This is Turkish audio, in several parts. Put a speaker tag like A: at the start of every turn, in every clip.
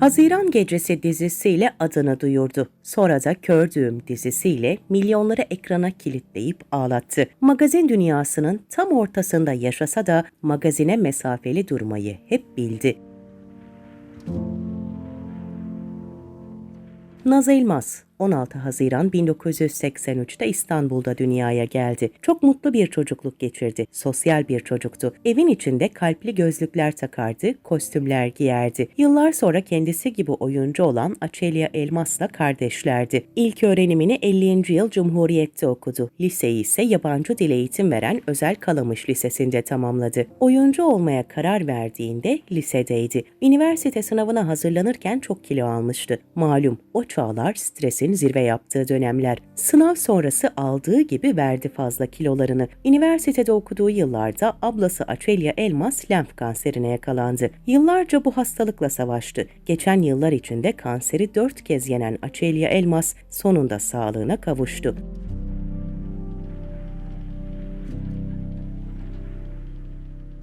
A: Haziran Gecesi dizisiyle adını duyurdu. Sonra da Kördüğüm dizisiyle milyonları ekrana kilitleyip ağlattı. Magazin dünyasının tam ortasında yaşasa da magazine mesafeli durmayı hep bildi. Naz Elmas 16 Haziran 1983'te İstanbul'da dünyaya geldi. Çok mutlu bir çocukluk geçirdi. Sosyal bir çocuktu. Evin içinde kalpli gözlükler takardı, kostümler giyerdi. Yıllar sonra kendisi gibi oyuncu olan Açelya Elmas'la kardeşlerdi. İlk öğrenimini 50. yıl Cumhuriyet'te okudu. Liseyi ise yabancı dil eğitim veren Özel Kalamış Lisesi'nde tamamladı. Oyuncu olmaya karar verdiğinde lisedeydi. Üniversite sınavına hazırlanırken çok kilo almıştı. Malum o çağlar stresin zirve yaptığı dönemler. Sınav sonrası aldığı gibi verdi fazla kilolarını. Üniversitede okuduğu yıllarda ablası Açelya Elmas lenf kanserine yakalandı. Yıllarca bu hastalıkla savaştı. Geçen yıllar içinde kanseri dört kez yenen Açelya Elmas sonunda sağlığına kavuştu.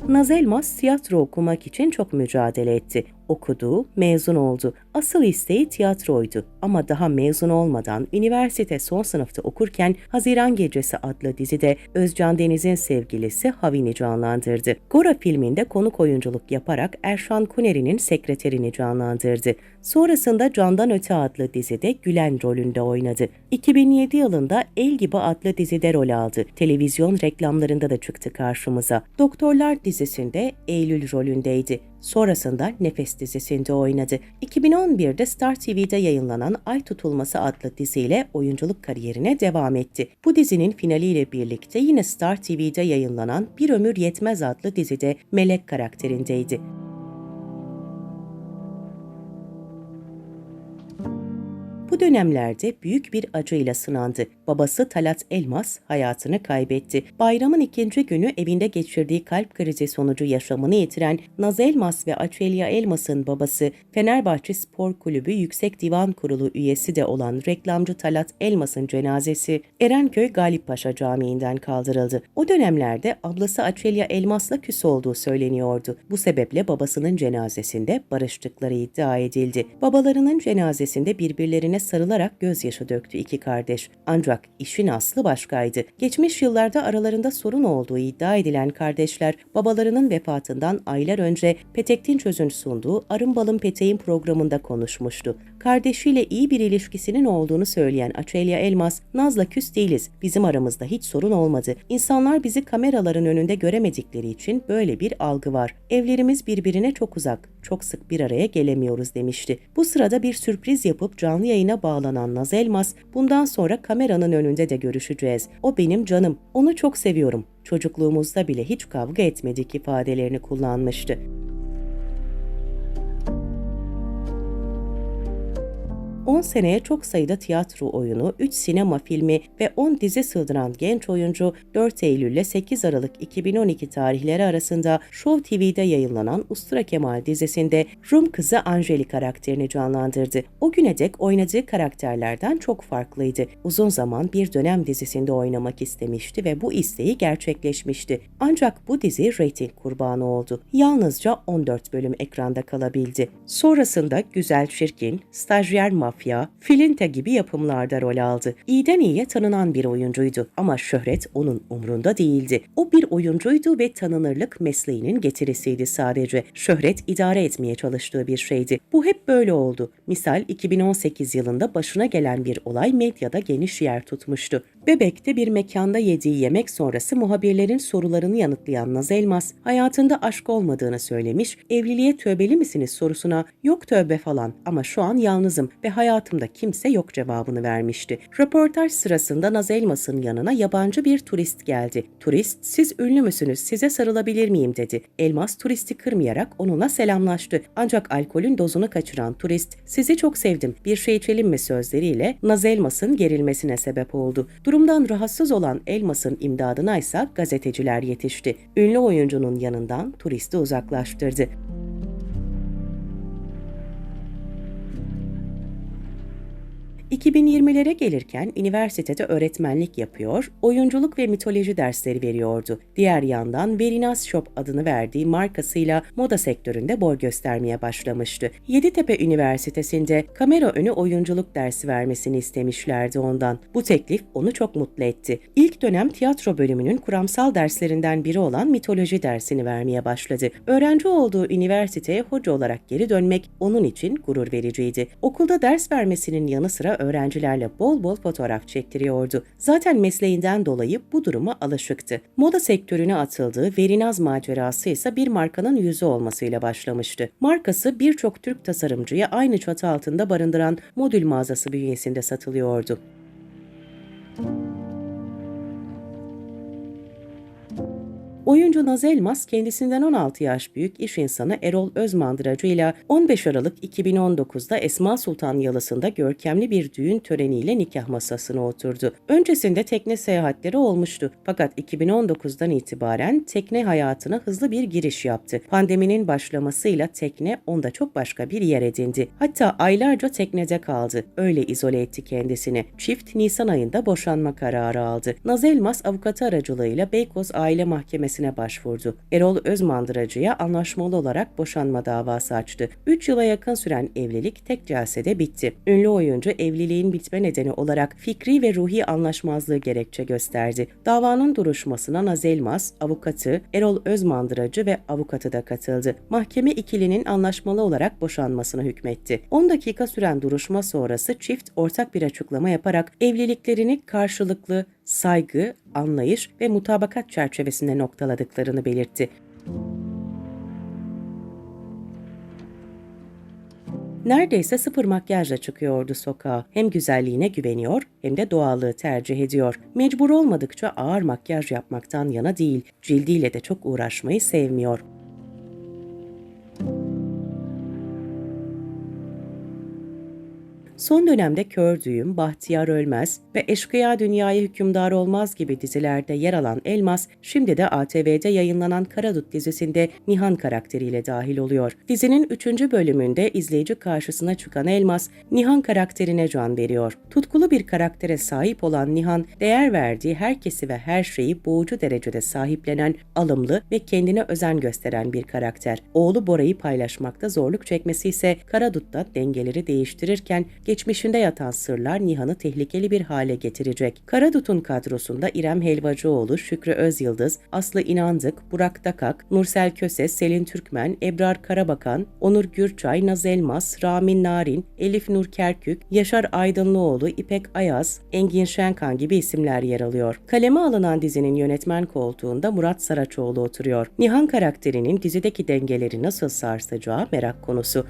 A: Naz Elmas tiyatro okumak için çok mücadele etti. Okudu, mezun oldu. Asıl isteği tiyatroydu ama daha mezun olmadan üniversite son sınıfta okurken Haziran Gecesi adlı dizide Özcan Deniz'in sevgilisi Havin'i canlandırdı. Gora filminde konuk oyunculuk yaparak Erşan Kuneri'nin sekreterini canlandırdı. Sonrasında Candan Öte adlı dizide Gülen rolünde oynadı. 2007 yılında El Gibi adlı dizide rol aldı. Televizyon reklamlarında da çıktı karşımıza. Doktorlar dizisinde Eylül rolündeydi. Sonrasında Nefes dizisinde oynadı. 2011'de Star TV'de yayınlanan Ay Tutulması adlı diziyle oyunculuk kariyerine devam etti. Bu dizinin finaliyle birlikte yine Star TV'de yayınlanan Bir Ömür Yetmez adlı dizide Melek karakterindeydi. Bu dönemlerde büyük bir acıyla sınandı. Babası Talat Elmas hayatını kaybetti. Bayramın ikinci günü evinde geçirdiği kalp krizi sonucu yaşamını yitiren Naz Elmas ve Açelya Elmas'ın babası Fenerbahçe Spor Kulübü Yüksek Divan Kurulu üyesi de olan reklamcı Talat Elmas'ın cenazesi Erenköy Galippaşa Camii'nden kaldırıldı. O dönemlerde ablası Açelya Elmas'la küs olduğu söyleniyordu. Bu sebeple babasının cenazesinde barıştıkları iddia edildi. Babalarının cenazesinde birbirlerine sarılarak gözyaşı döktü iki kardeş. Ancak işin aslı başkaydı. Geçmiş yıllarda aralarında sorun olduğu iddia edilen kardeşler babalarının vefatından aylar önce Petek Dinçöz'ün sunduğu Arın Balım Peteğin programında konuşmuştu. Kardeşiyle iyi bir ilişkisinin olduğunu söyleyen Açelya Elmas, Naz'la küs değiliz. Bizim aramızda hiç sorun olmadı. İnsanlar bizi kameraların önünde göremedikleri için böyle bir algı var. Evlerimiz birbirine çok uzak. Çok sık bir araya gelemiyoruz demişti. Bu sırada bir sürpriz yapıp canlı yayına bağlanan Naz Elmas, bundan sonra kameranın önünde de görüşeceğiz. O benim canım. Onu çok seviyorum. Çocukluğumuzda bile hiç kavga etmedik ifadelerini kullanmıştı. 10 seneye çok sayıda tiyatro oyunu, 3 sinema filmi ve 10 dizi sığdıran genç oyuncu 4 Eylül ile 8 Aralık 2012 tarihleri arasında Show TV'de yayınlanan Ustura Kemal dizisinde Rum kızı Angeli karakterini canlandırdı. O güne dek oynadığı karakterlerden çok farklıydı. Uzun zaman bir dönem dizisinde oynamak istemişti ve bu isteği gerçekleşmişti. Ancak bu dizi reyting kurbanı oldu. Yalnızca 14 bölüm ekranda kalabildi. Sonrasında Güzel Çirkin, Stajyer Mafya, Mafya, Filinta gibi yapımlarda rol aldı. İyiden iyiye tanınan bir oyuncuydu ama şöhret onun umrunda değildi. O bir oyuncuydu ve tanınırlık mesleğinin getirisiydi sadece. Şöhret idare etmeye çalıştığı bir şeydi. Bu hep böyle oldu. Misal 2018 yılında başına gelen bir olay medyada geniş yer tutmuştu. Bebek'te bir mekanda yediği yemek sonrası muhabirlerin sorularını yanıtlayan Naz Elmas, hayatında aşk olmadığını söylemiş, evliliğe tövbeli misiniz sorusuna yok tövbe falan ama şu an yalnızım ve hayatımda kimse yok cevabını vermişti. Röportaj sırasında Naz Elmas'ın yanına yabancı bir turist geldi. Turist, siz ünlü müsünüz, size sarılabilir miyim dedi. Elmas turisti kırmayarak onunla selamlaştı. Ancak alkolün dozunu kaçıran turist, sizi çok sevdim, bir şey içelim mi sözleriyle Naz Elmas'ın gerilmesine sebep oldu. Durum Durumdan rahatsız olan Elmas'ın imdadına ise gazeteciler yetişti. Ünlü oyuncunun yanından turisti uzaklaştırdı. 2020'lere gelirken üniversitede öğretmenlik yapıyor, oyunculuk ve mitoloji dersleri veriyordu. Diğer yandan Verinaz Shop adını verdiği markasıyla moda sektöründe boy göstermeye başlamıştı. Yeditepe Üniversitesi'nde kamera önü oyunculuk dersi vermesini istemişlerdi ondan. Bu teklif onu çok mutlu etti. İlk dönem tiyatro bölümünün kuramsal derslerinden biri olan mitoloji dersini vermeye başladı. Öğrenci olduğu üniversiteye hoca olarak geri dönmek onun için gurur vericiydi. Okulda ders vermesinin yanı sıra öğrencilerle bol bol fotoğraf çektiriyordu. Zaten mesleğinden dolayı bu duruma alışıktı. Moda sektörüne atıldığı Verinaz macerası ise bir markanın yüzü olmasıyla başlamıştı. Markası birçok Türk tasarımcıya aynı çatı altında barındıran modül mağazası bünyesinde satılıyordu. Oyuncu Naz Elmas kendisinden 16 yaş büyük iş insanı Erol Özmandıracı ile 15 Aralık 2019'da Esma Sultan Yalısı'nda görkemli bir düğün töreniyle nikah masasına oturdu. Öncesinde tekne seyahatleri olmuştu fakat 2019'dan itibaren tekne hayatına hızlı bir giriş yaptı. Pandeminin başlamasıyla tekne onda çok başka bir yer edindi. Hatta aylarca teknede kaldı. Öyle izole etti kendisini. Çift Nisan ayında boşanma kararı aldı. Naz Elmas avukatı aracılığıyla Beykoz Aile Mahkemesi'ne başvurdu. Erol Özmandıracı'ya anlaşmalı olarak boşanma davası açtı. 3 yıla yakın süren evlilik tek celsede bitti. Ünlü oyuncu evliliğin bitme nedeni olarak fikri ve ruhi anlaşmazlığı gerekçe gösterdi. Davanın duruşmasına Naz Elmas, avukatı, Erol Özmandıracı ve avukatı da katıldı. Mahkeme ikilinin anlaşmalı olarak boşanmasına hükmetti. 10 dakika süren duruşma sonrası çift ortak bir açıklama yaparak evliliklerini karşılıklı saygı, anlayış ve mutabakat çerçevesinde noktaladıklarını belirtti. Neredeyse sıfır makyajla çıkıyordu sokağa. Hem güzelliğine güveniyor hem de doğallığı tercih ediyor. Mecbur olmadıkça ağır makyaj yapmaktan yana değil, cildiyle de çok uğraşmayı sevmiyor. Son dönemde Kör Düğüm, Bahtiyar Ölmez ve Eşkıya Dünyaya Hükümdar Olmaz gibi dizilerde yer alan Elmas, şimdi de ATV'de yayınlanan Karadut dizisinde Nihan karakteriyle dahil oluyor. Dizinin 3. bölümünde izleyici karşısına çıkan Elmas, Nihan karakterine can veriyor. Tutkulu bir karaktere sahip olan Nihan, değer verdiği herkesi ve her şeyi boğucu derecede sahiplenen, alımlı ve kendine özen gösteren bir karakter. Oğlu Bora'yı paylaşmakta zorluk çekmesi ise Karadut'ta dengeleri değiştirirken geçmişinde yatan sırlar Nihan'ı tehlikeli bir hale getirecek. Karadut'un kadrosunda İrem Helvacıoğlu, Şükrü Özyıldız, Aslı İnandık, Burak Dakak, Nursel Köse, Selin Türkmen, Ebrar Karabakan, Onur Gürçay, Naz Elmas, Ramin Narin, Elif Nur Kerkük, Yaşar Aydınlıoğlu, İpek Ayaz, Engin Şenkan gibi isimler yer alıyor. Kaleme alınan dizinin yönetmen koltuğunda Murat Saraçoğlu oturuyor. Nihan karakterinin dizideki dengeleri nasıl sarsacağı merak konusu.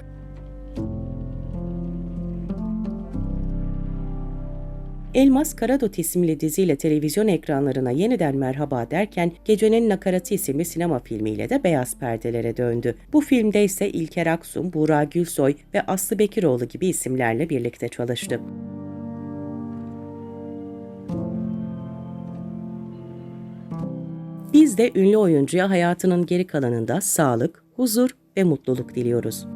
A: Elmas Karadut isimli diziyle televizyon ekranlarına yeniden merhaba derken Gecenin Nakaratı isimli sinema filmiyle de beyaz perdelere döndü. Bu filmde ise İlker Aksun, Buğra Gülsoy ve Aslı Bekiroğlu gibi isimlerle birlikte çalıştı. Biz de ünlü oyuncuya hayatının geri kalanında sağlık, huzur ve mutluluk diliyoruz.